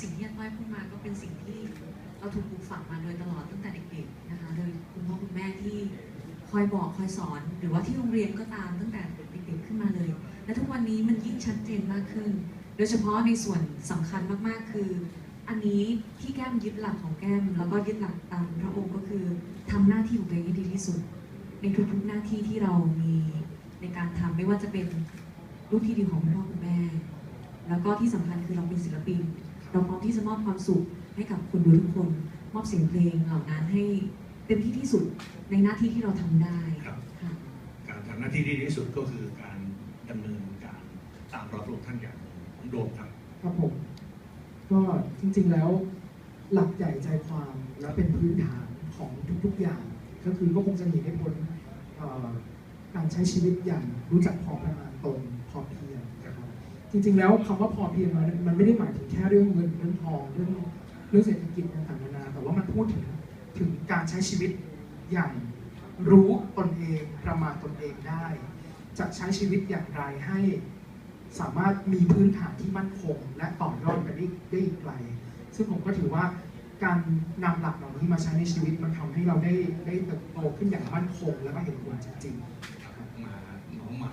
สิ่งที่อาต้อยพูดมาก็เป็นสิ่งที่เราถูกปลูกฝังมาโดยตลอดตั้งแต่เด็กๆนะคะ โดยคุณพ่อคุณแม่ที่คอยบอกคอยสอน หรือว่าที่โรงเรียนก็ตามตั้งแต่เด็กๆขึ้นมาเลย และทุกวันนี้มันยิ่งชัดเจนมากขึ้น โดยเฉพาะในส่วนสำคัญมากๆคือ อันนี้ที่แก้มยึดหลักของแก้ม แล้วก็ยึดหลักตามพระองค์ก็คือทำหน้าที่ของตัวเองให้ดีที่สุด ในทุกๆหน้าที่ที่เรามีในการทำไม่ว่าจะเป็นลูกที่ดีของคุณพ่อคุณแม่ แล้วก็ที่สำคัญคือเราเป็นศิลปิน เราพร้อมที่จะมอบความสุขให้กับคนดูทุกคน มอบเสียงเพลงเหล่านั้นให้เต็มที่ที่สุดในหน้าที่ที่เราทำได้ครับค่ะการทำหน้าที่ที่ดีที่สุดก็คือการดำเนินการตามรับพระองค์ท่านอย่างของโดมครับครับผมก็จริงๆแล้วหลักใหญ่ใจความและเป็นพื้นฐานของทุกๆอย่าง ก็คือก็คงจะหนีไม่พ้นเอ่อการใช้ชีวิตอย่างรู้จักพอประมาณตรงพอเพียงนะครับ จริงๆ แล้วคำว่าพอเพียงมันมันไม่ได้หมายถึงแค่เรื่องเงินเรื่องทองเรื่องเรื่องเศรษฐกิจต่างๆนานาแต่ว่ามันพูดถึงถึงการใช้ชีวิตอย่างรู้ตนเองประมาณตนเองได้ จะใช้ชีวิตอย่างไรให้สามารถมีพื้นฐานที่มั่นคง และต่อยอดไปได้ได้อีกไกล ซึ่งผมก็ถือว่าการนำหลักเหล่านี้มาใช้ในชีวิตมันทำให้เราได้ได้เติบโตขึ้นอย่างมั่นคง และก็เห็นผลจริงๆครับมาน้องใหม่